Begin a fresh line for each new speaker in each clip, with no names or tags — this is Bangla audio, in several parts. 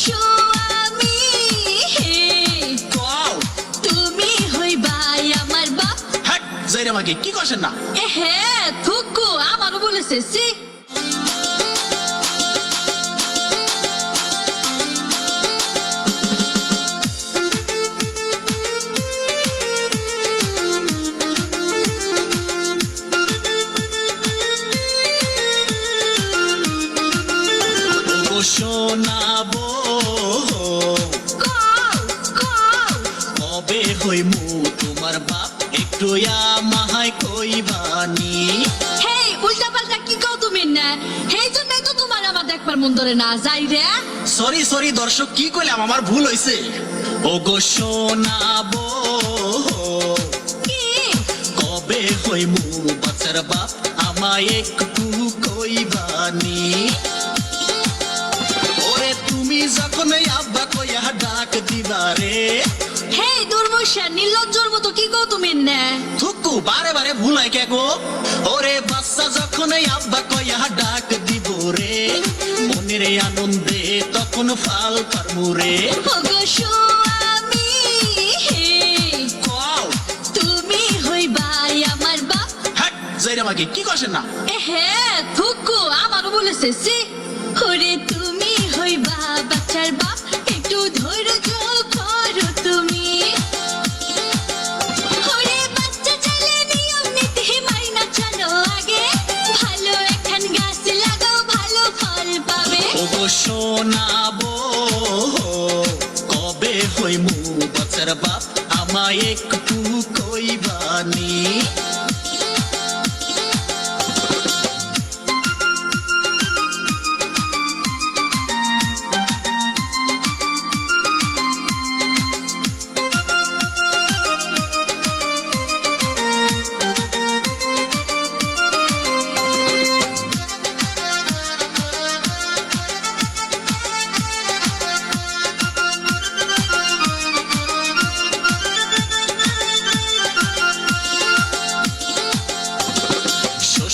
স্বামী হে তুমি হইবাই আমার বাপ।
হ্যাট যাইরে মাকে কি করছেন না?
এ থুকু আমারও বলেছে সি।
ওগো কবে হইমু তোমার বাপ একটু মাহাই কইবানি।
হে উল্টা পাল্টা কি কও তুমি না? সেই জন্যই তো তোমার আমার দেখবার মন ধরে না যাই রে।
সরি সরি দর্শক কি কইলাম আমার ভুল হইছে। ওগো শোনাবো।
কি?
কবে হইমু বাচ্চার বাপ আমায় একটু কইবানি। ডাক দিবারে।
হে দুর্মুষা নির্লজ্জর মতো কি কও তুমি না
থুকু বারে বারে ভুলাই কে গো? ওরে বাচ্চা যখন আব্বা কইয়া ডাক দিব রে মনের আনন্দে তখন ফাল পারমুরে
ওগো স্বামী হে
কও।
তুমি হইবাই আমার বাপ।
হ্যাট যাইরা মাকে কি করছেন না?
এহে থুকু আমারও বলেছে সি।
শোনাবো। কবে হইমু বছর বাপ আমায় একটু কইবানি?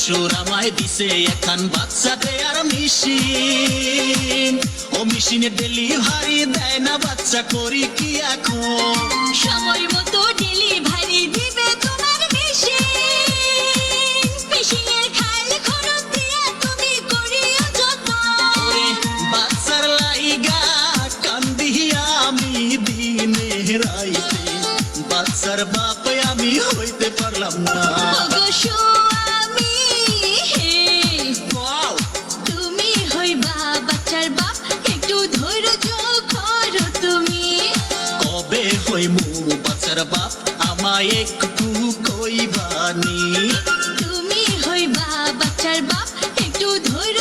শ্বশুর আমায় দিছে এখান বাচ্চা দেয়ার মেশিন। ও মেশিনে ডেলিভারি দেয় না বাচ্চা করি কি এখন?
সময় মতো ডেলিভারি দিবে তোমার মেশিন। মেশিনের খাল খরচ দিয়ে তুমি করিও যত
ওরে বাচ্চার লাইগা কান্দি আমি দিনে রাইতে। বাচ্চার বাপ আমি হইতে পারলাম না। কবে হইমু বাচ্চার বাপ? আমায় একটু কইবানি।
তুমি হইবা বাচ্চার বাপ একটু ধৈর্য